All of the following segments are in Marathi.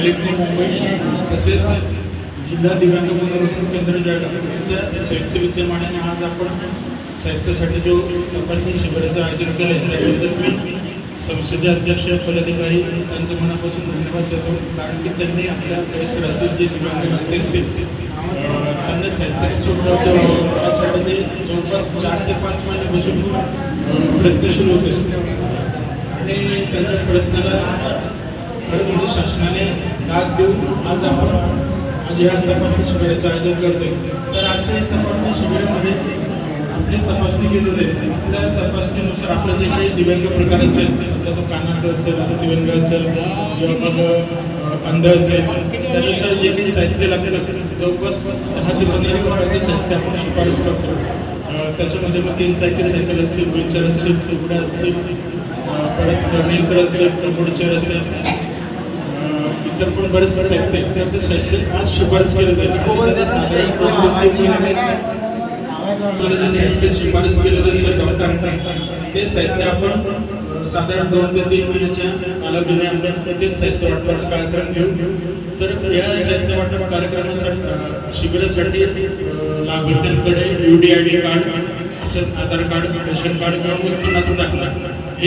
इलेक्ट्रिक मुंबई तसेच जिल्हा दिव्यांग पुनर्वसन केंद्र जळगावच्या संयुक्त विद्यमानाने आज आपण साहित्यासाठी जो तपासणी शिबिराचं आयोजन केलं आहे त्याबद्दल मी संसदीय अध्यक्ष पदाधिकारी त्यांचं मनापासून धन्यवाद देतो कारण की त्यांनी आपल्या परिसरातील जे दिव्यांग व्यक्ती असतील त्यांना साहित्याची उपलब्ध ते जवळपास चार ते पाच महिने बसून प्रयत्नशील होते. आणि त्यांच्या प्रयत्नाला खरं म्हणजे शासनाने दाद देऊन आज आपण आज या तपासणी शिबिराचं आयोजन करतोय. तर आजच्या या तपासणी शिबिरामध्ये आपली तपासणी केली जाईल. आपल्या तपासणीनुसार आपलं जे काही दिव्यांग प्रकार असेल समजा तो कानाचा असेल असं दिव्यांग असेल किंवा मग अंध असेल त्यानुसार जे काही साहित्य लागतं जवळपास दहा ते पंधरा प्रकारचे साहित्य आपण शिफारस करतो. त्याच्यामध्ये मग तीन चाकी सायकल असतील व्हीलचेअर असतील फुगड्या असतील परत नेत्र असेल कम्प्युटर असेल इतर पण बरेच साहित्य. तर ते साहित्य आज शिफारस केलं जाईल ते जे साहित्य शिफारस केलेलं असेल डॉक्टरांनी ते साहित्य आपण साधारण दोन ते तीन महिन्याच्या कालावधीने आपण तेच साहित्य वाटपाचा कार्यक्रम घेऊ तर या साहित्य वाटप कार्यक्रमासाठी शिबिरासाठी लाभार्थ्यांकडे U D I D card तसंच आधार कार्ड रेशन कार्ड किंवा उत्पन्नाचा दाखला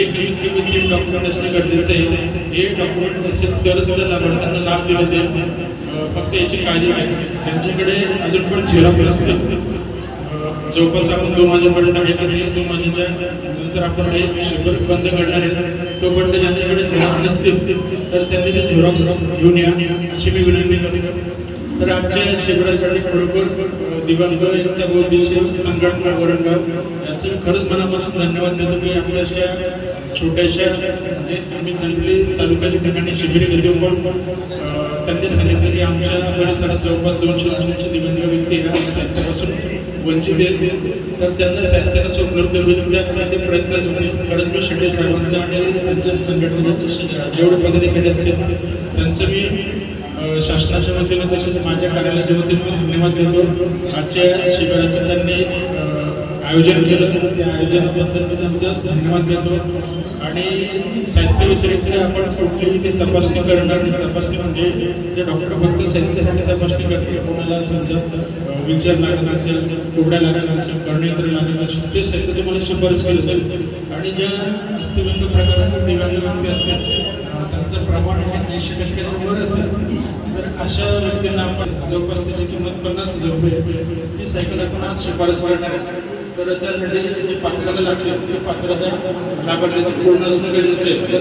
एक कमीत तीन डॉक्युमेंट असणे गरजेचं आहे. हे डॉक्युमेंट असेल तरच त्या लाभार्थ्यांना लाभ दिला जाईल. फक्त याची काळजी आहे त्यांच्याकडे अजून पण झेरॉक्स असतील जवळपास आपण दोन माझ्यापर्यंत आहे का हे दोन माझ्याच्या नंतर आपण हे शंभर बंद करणार आहे. तोपर्यंत ज्यांच्याकडे झेरॉक्स नसतील तर त्यांनी ते झेरॉक्स घेऊन या. अशी मी विनंती करतो. तर आमच्या शिबिरासाठी खरोखर अ, दिव्यांग एकता संघटना गोरंगाव यांचं खरंच मनापासून धन्यवाद देतो की आपल्या अशा छोट्याशा म्हणजे आम्ही सांगली तालुक्याच्या ठिकाणी शिबिर घेतो पण त्यांनी सांगितलं की आमच्या परिसरात जवळपास दोनशे दोनशे दिव्यांग व्यक्ती ह्या साहित्यापासून वंचित आहेत. तर त्यांना साहित्याला उपलब्ध होईल त्याकडे प्रयत्न होते खरंच मी शेट्टी साहेबांचा आणि त्यांच्या संघटनेचे जेवढे पदाधिकारी असतील त्यांचं मी शासनाच्या वतीनं तसेच माझ्या कार्यालयाच्या वतीनं मी धन्यवाद देतो. आजच्या शिबिराचं त्यांनी आयोजन केलं. त्या आयोजनाबद्दल मी त्यांचं धन्यवाद देतो. आणि साहित्य व्यतिरिक्त आपण कुठलीही ते तपासणी करणार नाही. तपासणी म्हणजे ते डॉक्टर फक्त साहित्यासाठी तपासणी करतील कोणाला समजा विचार लागत असेल कोबड्या लागत असेल कर्णयंत्र लागत असेल ते साहित्य तुम्हाला शिफारस केलं जाईल. आणि ज्या अस्थिव्यंग प्रकारातील दिव्यांग व्यक्ती असतील त्यांचं प्रमाण हे ऐंशी टक्क्याच्या वर असेल तर अशा व्यक्तींना आपण जवळपास त्याची किंमत पन्नास हजार रुपये ही सायकल आपण आज शिफारस करणार आहे. तर त्यासाठी जी पात्रता लागली ती पात्रता लाभार्थ्याची पूर्ण असणं गरजेचं आहे.